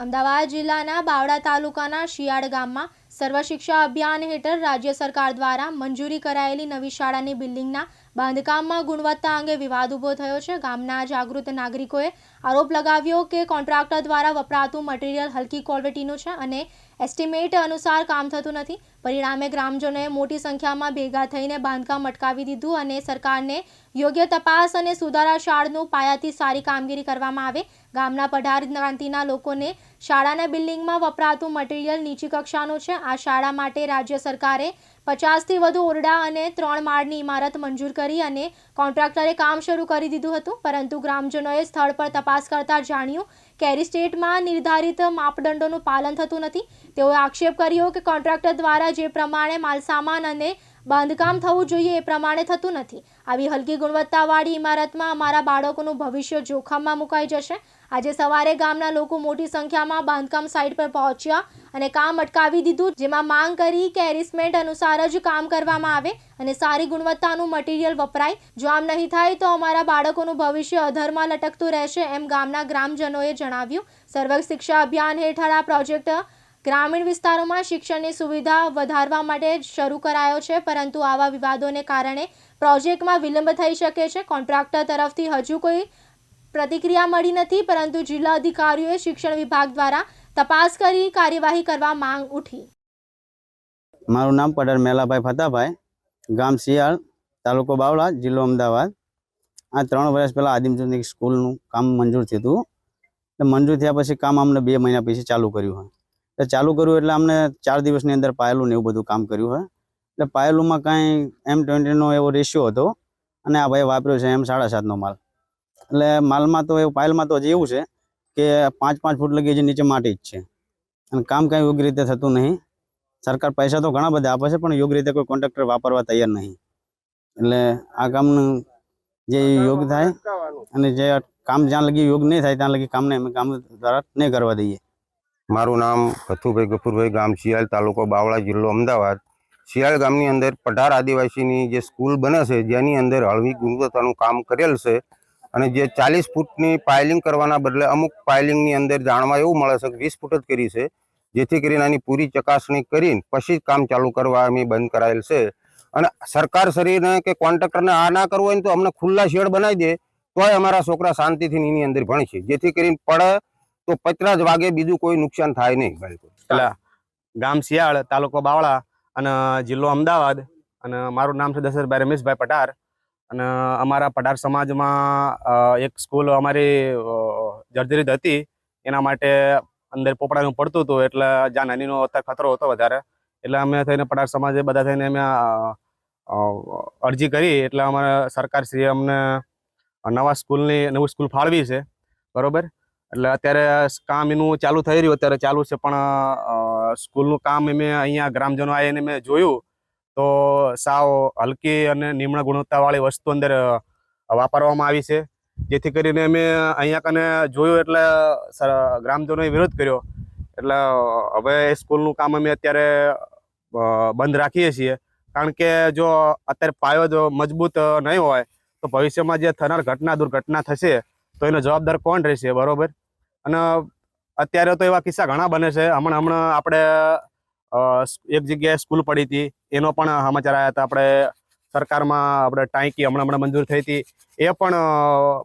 અમદાવાદ જિલ્લાના બાવડા તાલુકાના શિયાળ ગામમાં સર્વ શિક્ષા અભિયાન હેઠળ રાજ્ય સરકાર દ્વારા મંજૂરી કરાયેલી નવી શાળાની બિલ્ડિંગના બાંધકામમાં ગુણવત્તા અંગે વિવાદ ઊભો થયો છે. ગામના જાગૃત નાગરિકોએ આરોપ લગાવ્યો કે કોન્ટ્રાક્ટર દ્વારા વપરાતું મટીરીયલ હલકી ક્વોલિટીનું છે અને એસ્ટિમેટ અનુસાર કામ થતું નથી. પરિણામે ગ્રામજનોએ મોટી સંખ્યામાં ભેગા થઈને બાંધકામ અટકાવી દીધું અને સરકારને યોગ્ય તપાસ અને સુધારા શાળનું પાયાથી સારી કામગીરી કરવામાં આવે ગામના પઢાર જ્ઞાતિના લોકોને શાળાના બિલ્ડિંગમાં વપરાતું મટીરીયલ નીચી કક્ષાનું છે. આ શાળા માટે રાજ્ય સરકારે પચાસથી વધુ ઓરડા અને ત્રણ માળની ઇમારત મંજૂર કરી અને કોન્ટ્રાક્ટરે કામ શરૂ કરી દીધું હતું. પરંતુ ગ્રામજનોએ સ્થળ પર તપાસ કરતાં જાણ્યું કે એરિસ્ટેટમાં નિર્ધારિત માપદંડોનું પાલન થતું નથી. તેઓએ આક્ષેપ કર્યો કે કોન્ટ્રાક્ટર દ્વારા જે પ્રમાણે માલસામાન અને બાંધકામ થવું જોઈએ એ પ્રમાણે થતું નથી. આવી હલકી ગુણવત્તાવાળી ઇમારતમાં અમારા બાળકોનું ભવિષ્ય જોખમમાં મુકાઈ જશે. આજે સવારે ગામના લોકો મોટી સંખ્યામાં બાંધકામ સાઇટ પર પહોંચ્યા અને કામ અટકાવી દીધું, જેમાં માંગ કરી કે એરિસમેન્ટ અનુસાર જ કામ કરવામાં આવે અને સારી ગુણવત્તાનું મટીરિયલ વપરાય. જો આમ નહીં થાય તો અમારા બાળકોનું ભવિષ્ય અધરમાં લટકતું રહેશે, એમ ગામના ગ્રામજનોએ જણાવ્યું. સર્વ શિક્ષા અભિયાન હેઠળ આ પ્રોજેક્ટ ગ્રામીણ વિસ્તારોમાં શિક્ષણની સુવિધા વધારવા માટે શરૂ કરાયો છે, પરંતુ આવા વિવાદોને કારણે પ્રોજેક્ટમાં વિલંબ થઈ શકે છે. કોન્ટ્રાક્ટર તરફથી હજુ કોઈ પ્રતિક્રિયા મળી નથી, પરંતુ જિલ્લા અધિકારીઓએ શિક્ષણ વિભાગ દ્વારા તપાસ કરી કાર્યવાહી કરવા માંગ ઉઠી. મારું નામ પટેલ મેલાભાઈ ફતાભાઈ, ગામ શિયાળ, તાલુકો બાવળા, જિલ્લો અમદાવાદ. આ ત્રણ વર્ષ પહેલાં આદિમચંદ સ્કૂલનું કામ મંજૂર થયું હતું. મંજૂર થયા પછી કામ અમને બે મહિના પછી ચાલુ કર્યું હોય એટલે ચાલુ કર્યું એટલે અમને ચાર દિવસની અંદર પાયલું ને એવું બધું કામ કર્યું હોય એટલે પાયલુંમાં કાંઈ એમ ટ્વેન્ટીનો એવો રેશિયો હતો અને આ ભાઈ વાપર્યો છે એમ સાડા સાતનો માલ. એટલે માલમાં તો એવું, પાયલમાં તો હજી એવું છે કે પાંચ પાંચ ફૂટ લગી હજી નીચે માટી જ છે. અને કામ કાંઈ યોગ્ય રીતે થતું નહીં. સરકાર પૈસા તો ઘણા બધા આપે છે, પણ યોગ્ય રીતે કોઈ કોન્ટ્રાક્ટર વાપરવા તૈયાર નહીં. એટલે આ કામનું જે યોગ થાય અને જે કામ જ્યાં લગી યોગ નહીં થાય, ત્યાં લગી કામને અમે કામ દ્વારા નહીં કરવા દઈએ. મારું નામ કથુભાઈ ગફુરભાઈ ગામ શિયાળ, તાલુકો બાવળા જિલ્લો અમદાવાદ. શિયાળ ગામની અંદર પઢાર આદિવાસીની જે સ્કૂલ બને છે, જેની અંદર હળવી ગુણવત્તાનું કામ કરેલ છે અને જે ચાલીસ ફૂટની પાયલિંગ કરવાના બદલે અમુક પાયલિંગની અંદર જાણવા એવું મળે છે કે વીસ ફૂટ જ કરી છે, જેથી કરીને આની પૂરી ચકાસણી કરીને પછી જ કામ ચાલુ કરવા અમે બંધ કરાયેલ છે. અને સરકાર શરીરને કે કોન્ટ્રાક્ટરને આ ના કરવું હોય ને તો અમને ખુલ્લા શેડ બનાવી દે, તોય અમારા છોકરા શાંતિથી એની અંદર ભણશે જેથી કરીને પડે તો પતરા જ વાગે બીજું કોઈ નુકસાન થાય નહીં પેલા ગામ શિયાળ, તાલુકો બાવળા અને જિલ્લો અમદાવાદ અને મારું નામ છે દશરથભાઈ રમેશભાઈ પટાર અને અમારા પટાર સમાજમાં એક સ્કૂલ અમારી જર્જરિત હતી. એના માટે અંદર પોપડાનું પડતું હતું એટલે જ્યાં નાનીનો અત્યારે ખતરો હતો વધારે, એટલે અમે થઈને પટાર સમાજે બધા થઈને અમે અરજી કરી એટલે અમારે સરકારશ્રીએ અમને નવા સ્કૂલની, નવું સ્કૂલ ફાળવી છે. બરોબર? એટલે અત્યારે કામ એનું ચાલુ થઈ રહ્યું, અત્યારે ચાલુ છે પણ સ્કૂલનું કામ મેં અહીંયા ગ્રામજનો આવીને મેં જોયું. તો સાવ હલકી અને નિમ્ન ગુણવત્તાવાળી વસ્તુ અંદર વાપરવામાં આવી છે. જેથી કરીને મેં અહીંયા કને જોયું એટલે ગ્રામજનોએ વિરોધ કર્યો. એટલે હવે એ સ્કૂલનું કામ અમે અત્યારે બંધ રાખીએ છીએ. કારણ કે જો અત્યારે પાયો જો મજબૂત નહીં હોય, તો ભવિષ્યમાં જે થનાર ઘટના દુર્ઘટના થશે, તો એનો જવાબદાર કોણ રહેશે? બરોબર? અને અત્યારે તો એવા કિસ્સા ઘણા બને છે. હમણાં હમણાં આપણે એક જગ્યાએ સ્કૂલ પડી હતી. એનો પણ સમાચાર આવ્યા હતા. આપણે સરકારમાં આપણે ટાંકી હમણાં હમણાં મંજૂર થઈ હતી. એ પણ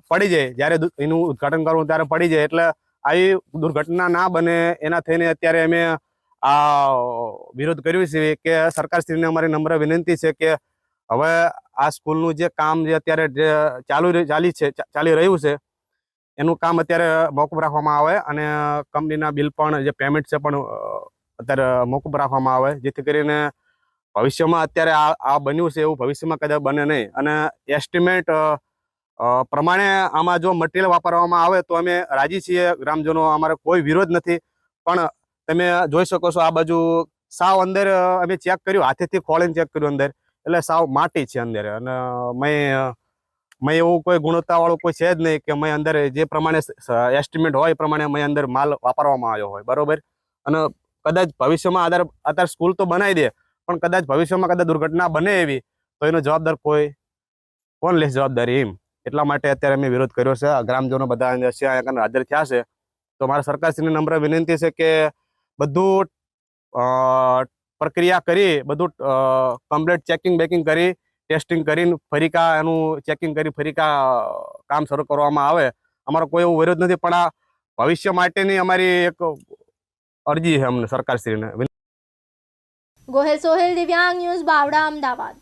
પડી જાય. જ્યારે એનું ઉદ્ઘાટન કરવું ત્યારે પડી જાય. એટલે આવી દુર્ઘટના ના બને એના થઈને અત્યારે અમે આ વિરોધ કર્યો છે કે સરકારશ્રીને અમારી નમ્ર વિનંતી છે કે હવે આ સ્કૂલનું જે કામ જે અત્યારે જે ચાલુ ચાલી છે ચાલી રહ્યું છે એનું કામ અત્યારે મોકૂફ રાખવામાં આવે અને કંપનીના બિલ પણ જે પેમેન્ટ છે પણ અત્યારે મોકૂફ રાખવામાં આવે. જેથી કરીને ભવિષ્યમાં અત્યારે આ આ બન્યું છે એવું ભવિષ્યમાં કદાચ બને નહીં. અને એસ્ટિમેટ પ્રમાણે આમાં જો મટીરિયલ વાપરવામાં આવે તો અમે રાજી છીએ. ગ્રામજનો, અમારે કોઈ વિરોધ નથી. પણ તમે જોઈ શકો છો આ બાજુ સાવ અંદર અમે ચેક કર્યું. હાથેથી ખોળીને ચેક કર્યું અંદર. એટલે સાવ માટી છે અંદર. અને મેં મેં એવું કોઈ ગુણવત્તાવાળું કોઈ છે જ નહીં કે મેં અંદર જે પ્રમાણે એસ્ટિમેટ હોય એ પ્રમાણે મેં અંદર માલ વાપરવામાં આવ્યો હોય, બરોબર? અને કદાચ ભવિષ્યમાં આધાર અત્યારે સ્કૂલ તો બનાવી દે, પણ કદાચ ભવિષ્યમાં કદાચ દુર્ઘટના બને એવી, તો એનો જવાબદાર કોઈ, કોણ લેશે જવાબદારી એમ? એટલા માટે અત્યારે મેં વિરોધ કર્યો છે. ગ્રામજનો બધા હાજર થયા છે. તો મારા સરકારશ્રીને નમ્ર વિનંતી છે કે બધું પ્રક્રિયા કરી, બધું કમ્પ્લીટ ચેકિંગ બેકિંગ કરી ટેસ્ટિંગ કરીને ફરીકા એનું ચેકિંગ કરી ફરીકા કામ શરૂ કરવામાં આવે. અમારો કોઈ એવો વિરોધ નથી, પણ આ ભવિષ્ય માટેની અમારી એક અરજી છે અમને સરકારશ્રીને. ગોહેલ સોહેલ, દિવ્યાંગ ન્યૂઝ બાવડા, અમદાવાદ.